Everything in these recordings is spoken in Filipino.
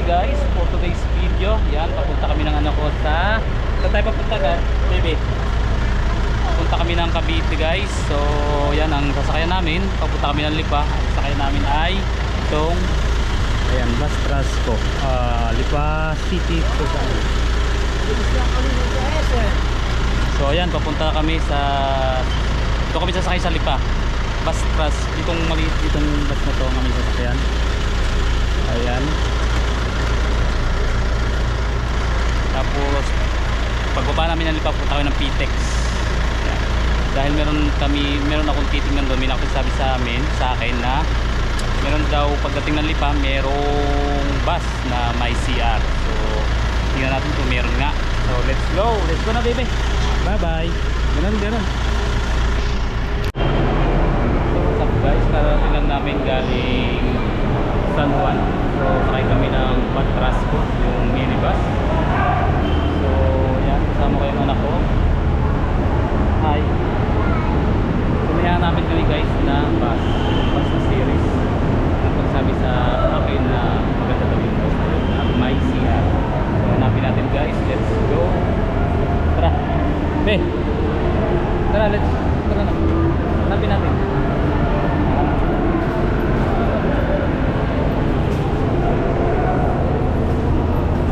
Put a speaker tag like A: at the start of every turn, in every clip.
A: Hi guys, for today's video, yan, papunta kami ng ano ko sa, saan tayo papunta ka, baby? Papunta kami ng Cavite guys, so yan ang sasakyan namin, papunta kami ng Lipa, sasakyan namin ay itong, ayan, bus Trasco, Ah, Lipa City. To So ayan, papunta kami sa, ito kami sasakay sa Lipa, bus Tras, itong maliit, itong bus na to ang aming sasakyan. Ayan. Tapos pagbaba namin ng lipa punta kami ng. Ayan. Dahil meron kami, meron akong titingnan doon, may nakisabi sa amin, sa akin na meron daw pagdating ng lipa, merong bus na may CR. So, tingnan natin kung meron nga. So, let's go. Let's go na, baby. Bye-bye. Ganun, ganun. So, what's up guys? Narating lang namin galing San Juan. So, sakay kami ng Patrasco, yung minibus. So, yan. Kasama ko yung anak ko. Hi. Pumayahan namin kami guys na bus. Bus na series. Ang pagsabi sa akin na maganda daw yung bus na yun. May CR. Hanapin natin guys. Let's go. Tara. Be. Tara, let's. Tara na. Hanapin natin.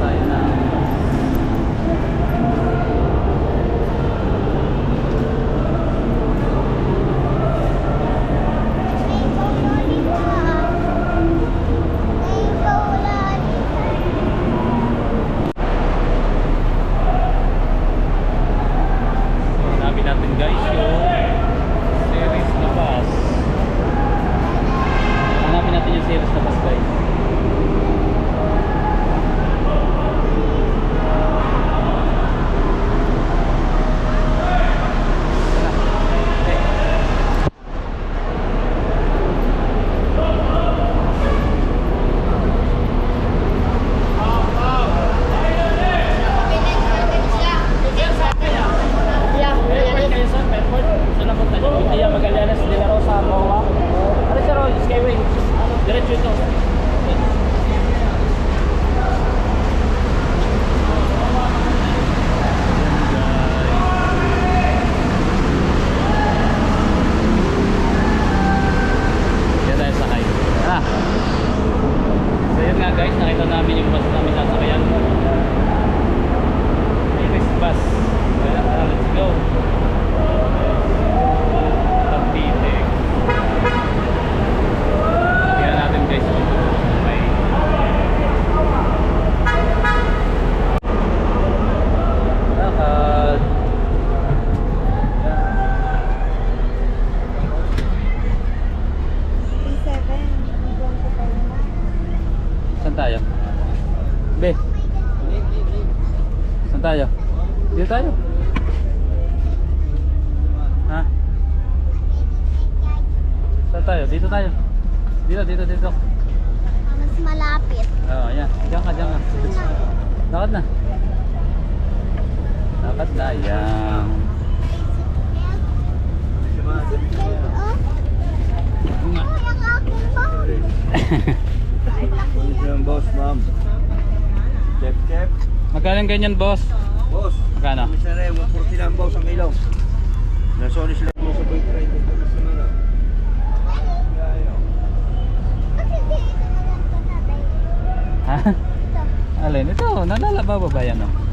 A: Tayo na. So, hanapin guys yung series na bus. Hanapin natin yung series na bus guys. Diretso ito. Yan tayo sakay. Tara. So yun nga guys, nakita namin yung bus namin sasakayan. Iris bus. Kaya tara, let's go. Cavite. Tingnan natin guys kung may lakad. Saan tayo? Be. Saan tayo? Dito tayo. Ha? Saan tayo? Dito tayo. Dito, dito, dito.
B: Mas malapit.
A: Oo, oh, yan. Diyan ka, diyan ka. Lakad na. Lakad na, yan. Oo nga.
B: Oh, yung aking phone.
C: Yung
A: Magkano ang ganyan, boss?
C: Boss.
A: Magkano?
C: Misa na 140 lang boss ang ilaw. Nasoli sila mo sa boyfriend.
B: Kasi di ito na lang ito, tatay.
A: Ha? Alin? Ito, nalalaba ba ba yan, oh?